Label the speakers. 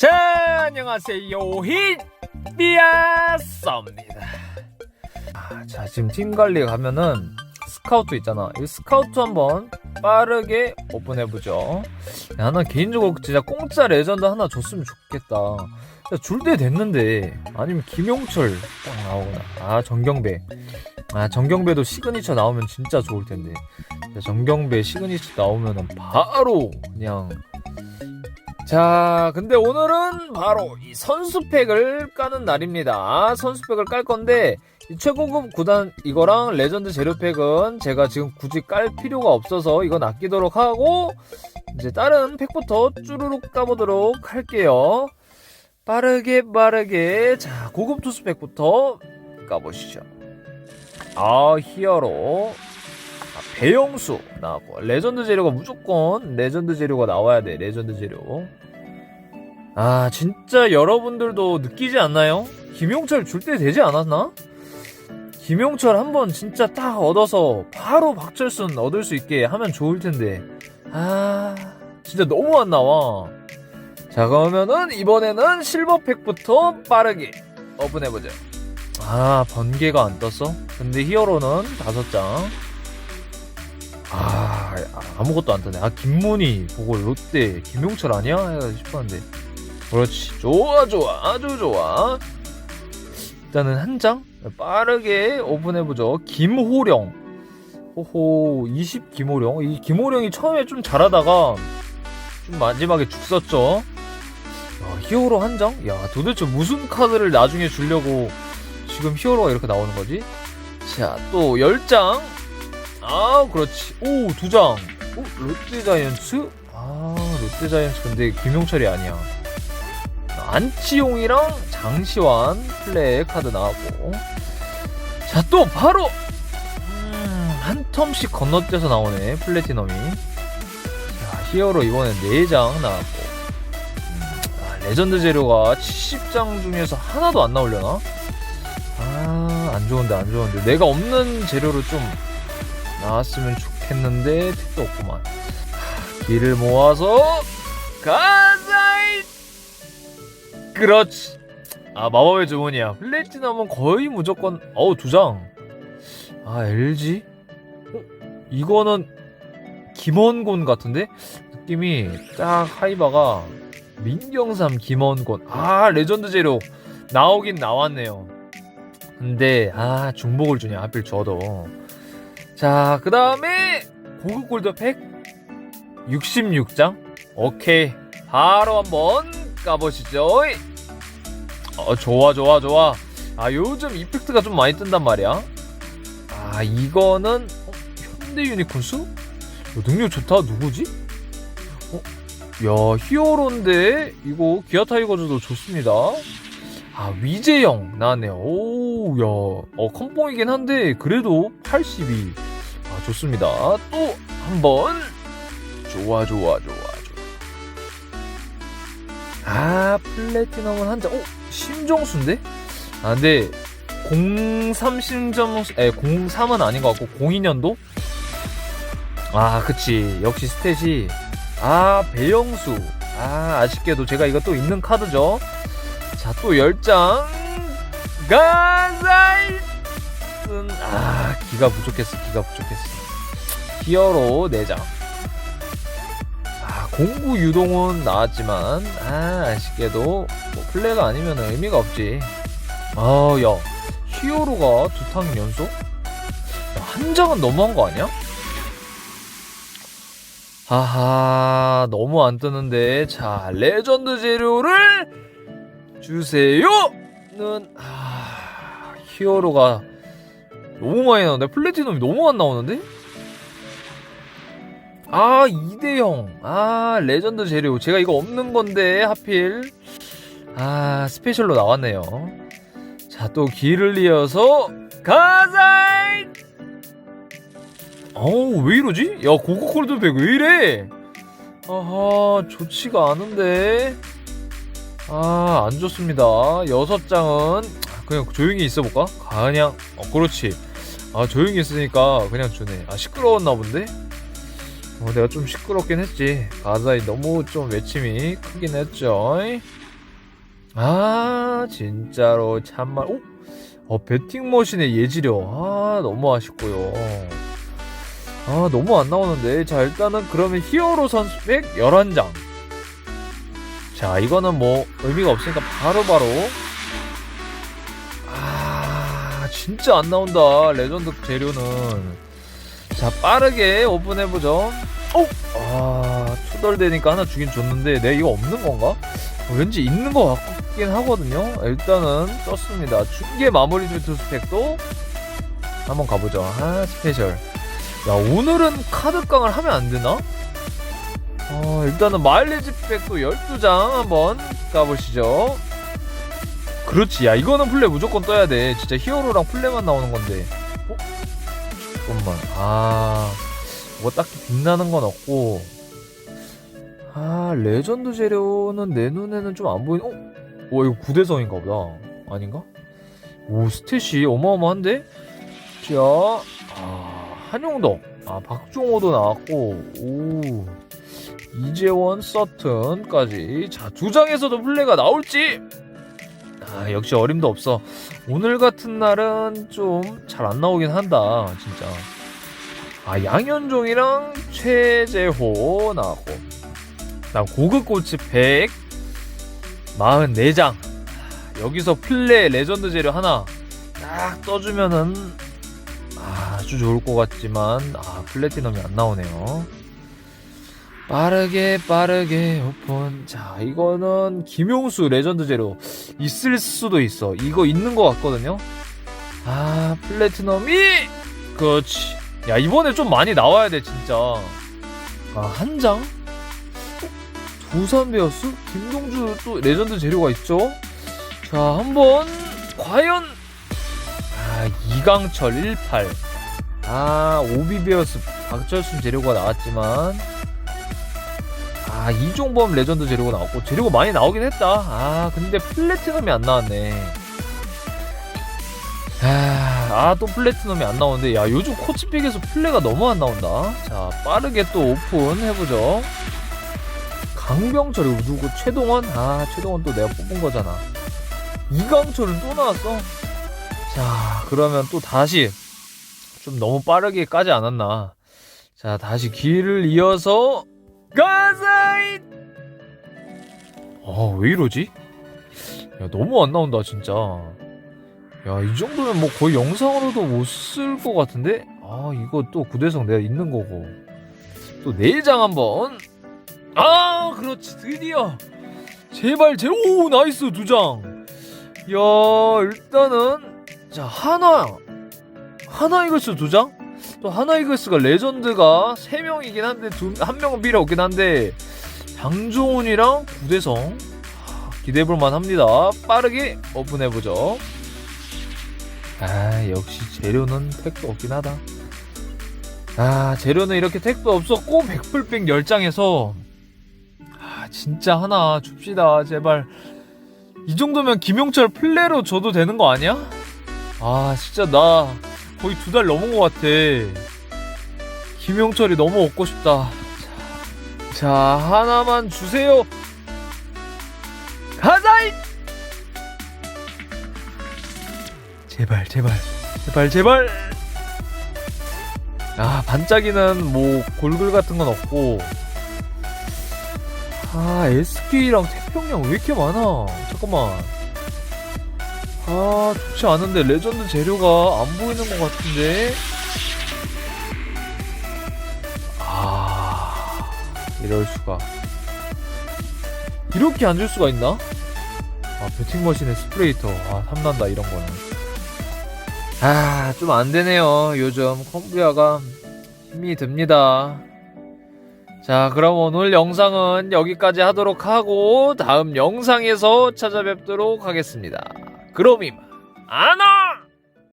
Speaker 1: 자, 안녕하세요. hit비아썸입니다. 아, 자, 지금 팀 관리 가면은 스카우트 있잖아. 이 스카우트 한번 빠르게 오픈해보죠. 야, 나 개인적으로 진짜 공짜 레전드 하나 줬으면 좋겠다. 줄 때 됐는데 아니면 김용철 딱 나오거나 아 정경배 아 정경배도 시그니처 나오면 진짜 좋을 텐데 정경배 시그니처 나오면은 바로 그냥 자 근데 오늘은 바로 이 선수팩을 까는 날입니다. 선수팩을 깔 건데 이 최고급 구단 이거랑 레전드 재료팩은 제가 지금 굳이 깔 필요가 없어서 이건 아끼도록 하고 이제 다른 팩부터 쭈루룩 까보도록 할게요. 빠르게 빠르게 자 고급 투수팩부터 까보시죠. 아 히어로. 아, 배영수 나왔고 레전드 재료가 무조건 레전드 재료가 나와야 돼 레전드 재료 아 진짜 여러분들도 느끼지 않나요? 김용철 줄 때 되지 않았나? 김용철 한번 진짜 딱 얻어서 바로 박철순 얻을 수 있게 하면 좋을 텐데 아 진짜 너무 안 나와 자 그러면은 이번에는 실버팩부터 빠르게 오픈해보자 아 번개가 안 떴어? 근데 히어로는 다섯 장 아, 아무것도 안 뜨네. 아, 김문희 보고 롯데 김용철 아니야? 싶었는데. 그렇지. 좋아, 좋아. 아주 좋아. 일단은 한 장 빠르게 오픈해보죠. 김호령. 호호, 20 김호령. 이 김호령이 처음에 좀 잘하다가 좀 마지막에 죽었죠. 야, 히어로 한 장? 야, 도대체 무슨 카드를 나중에 주려고 지금 히어로가 이렇게 나오는 거지? 자, 또 10장. 아, 그렇지. 오, 두 장. 오, 롯데 자이언츠? 아, 롯데 자이언츠 근데 김용철이 아니야. 안치용이랑 장시환 플레이 카드 나왔고. 자, 또 바로 음, 한 텀씩 건너뛰어서 나오네. 플래티넘이. 자, 히어로 이번엔 4장 나왔고. 음, 아, 레전드 재료가 70장 중에서 하나도 안 나오려나? 아, 안 좋은데, 안 좋은데. 내가 없는 재료를 좀 나왔으면 좋겠는데, 택도 없구만. 하, 길을 모아서, 가자이! 그렇지. 아, 마법의 주문이야. 플래티넘은 거의 무조건, 어우, 두 장. 아, LG? 어? 이거는, 김원곤 같은데? 느낌이 딱 하이바가 민경삼 김원곤. 아, 레전드 재료. 나오긴 나왔네요. 근데 아 중복을 주냐 하필 줘도 자 그 다음에 고급 골드 팩 66장. 오케이. 바로 한번 까보시죠. 어 좋아 좋아 좋아. 아 요즘 이펙트가 좀 많이 뜬단 말이야. 아 이거는 어, 현대 유니콘스 어, 능력 좋다. 누구지? 어? 야 히어로인데 이거 기아 타이거즈도 좋습니다. 아 위재영 나왔네요. 오, 야, 어 컴뽕이긴 한데 그래도 82. 아 좋습니다. 또 한 번 좋아 좋아 좋아 좋아. 아 플래티넘은 한 장. 오 신정수인데? 아 근데 03 신정수, 에 03은 아닌 것 같고 02년도? 아 그치 역시 스탯이 아 배영수. 아 아쉽게도 제가 이거 또 있는 카드죠. 자, 또 10장. 가자이슨. 아, 기가 부족했어. 기가 부족했어. 히어로 4장. 아, 공구 유동은 나왔지만, 아, 아쉽게도, 뭐, 플레이가 아니면 의미가 없지. 아, 야. 히어로가 두 탕 연속? 야, 한 장은 너무한 거 아니야? 하하, 너무 안 뜨는데. 자, 레전드 재료를 주세요는 아, 히어로가 너무 많이 나오는데? 플래티넘이 너무 안 나오는데? 아 이대형. 아 레전드 재료. 제가 이거 없는 건데 하필. 아 스페셜로 나왔네요. 자 또 길을 이어서 가자이 어우 왜 이러지? 야 고급 콜드백 왜 이래? 아하 좋지가 않은데. 아, 안 좋습니다. 여섯 장은 그냥 조용히 있어 볼까? 그냥 어, 그렇지. 아, 조용히 있으니까 그냥 주네. 아, 시끄러웠나 본데? 어, 내가 좀 시끄럽긴 했지. 가사이 너무 좀 외침이 크긴 했죠. 아 진짜로 참말 오? 어 배팅 머신의 예지력 아 너무 아쉽고요 아 너무 안 나오는데 자 일단은 그러면 히어로 선수 팩 11장 자 이거는 뭐 의미가 없으니까 바로바로 아 진짜 안 나온다 레전드 재료는 자 빠르게 오픈해보죠 오! 아 투덜대니까 하나 주긴 줬는데 내가 이거 없는 건가? 어, 왠지 있는 것 같긴 하거든요 일단은 썼습니다 중계 마무리 주트 스펙도 한번 가보죠 아 스페셜 야 오늘은 카드깡을 하면 안 되나? 어, 일단은 마일리지 백도 12장 한번 가보시죠. 그렇지. 야, 이거는 플레 무조건 떠야 돼. 진짜 히어로랑 플레만 나오는 건데. 어? 잠깐만. 아, 뭐 딱히 빛나는 건 없고. 아, 레전드 재료는 내 눈에는 좀 안 보이는, 어? 와, 이거 구대성인가 보다. 아닌가? 오, 스탯이 어마어마한데? 자, 아, 한용덕. 아, 박종호도 나왔고, 오. 이재원, 서튼까지. 자, 두 장에서도 플레이가 나올지! 아, 역시 어림도 없어. 오늘 같은 날은 좀 잘 안 나오긴 한다, 진짜. 아, 양현종이랑 최재호 나왔고. 나 고급꼬치 100, 44장. 여기서 플레이 레전드 재료 하나 딱 떠주면은 아주 좋을 것 같지만, 아, 플래티넘이 안 나오네요. 빠르게 빠르게 오픈. 자 이거는 김용수 레전드 제로 있을 수도 있어. 이거 있는 것 같거든요. 아 플래티넘이! 그렇지. 야 이번에 좀 많이 나와야 돼 진짜. 아 한장? 두산 베어스 김동주 또 레전드 재료가 있죠? 자 한번 과연! 아 이강철 18아 오비베어스 박철순 재료가 나왔지만 아 이종범 레전드 재료가 나왔고 재료가 많이 나오긴 했다. 아 근데 플래티넘이 안 나왔네. 아또 플래티넘이 안 나오는데 야 요즘 코치픽에서 플레가 너무 안 나온다. 자 빠르게 또 오픈 해보죠. 강병철이 누구 최동원? 아 최동원 또 내가 뽑은 거잖아. 이강철은 또 나왔어? 자 그러면 또 다시 좀 너무 빠르게 까지 않았나. 자 다시 길을 이어서 가사잇! 아, 왜 이러지? 야, 너무 안 나온다, 진짜. 야, 이 정도면 뭐 거의 영상으로도 못 쓸 것 같은데? 아, 이거 또 구대성 내가 있는 거고. 또 4장 한번. 아, 그렇지, 드디어. 제발, 제, 오, 나이스, 두 장. 야, 일단은, 자, 하나. 하나 이글스 두 장? 또 하나 이글스가 레전드가 3명이긴 한데 두, 한 명은 필요 없긴 한데 장종훈이랑 구대성. 기대해볼만 합니다. 빠르게 오픈해보죠. 아 역시 재료는 택도 없긴 하다. 아 재료는 이렇게 택도 없었고 백불백 10장에서. 아 진짜 하나 줍시다. 제발. 이 정도면 김용철 플레로 줘도 되는 거 아니야? 아 진짜 나 거의 두 달 넘은 것 같아. 김용철이 너무 얻고 싶다. 자, 자, 하나만 주세요. 가자 이! 제발, 제발, 제발, 제발. 아, 반짝이는 뭐 골글 같은 건 없고. 아, SK랑 태평양 왜 이렇게 많아? 잠깐만. 아 좋지 않은데 레전드 재료가 안 보이는 것 같은데? 아 이럴 수가. 이렇게 안 줄 수가 있나? 아 배팅머신의 스프레이터. 아 탐난다 이런 거는. 아 좀 안 되네요 요즘. 컴퓨터가 힘이 듭니다. 자 그럼 오늘 영상은 여기까지 하도록 하고 다음 영상에서 찾아뵙도록 하겠습니다 그럼 이만. 안녕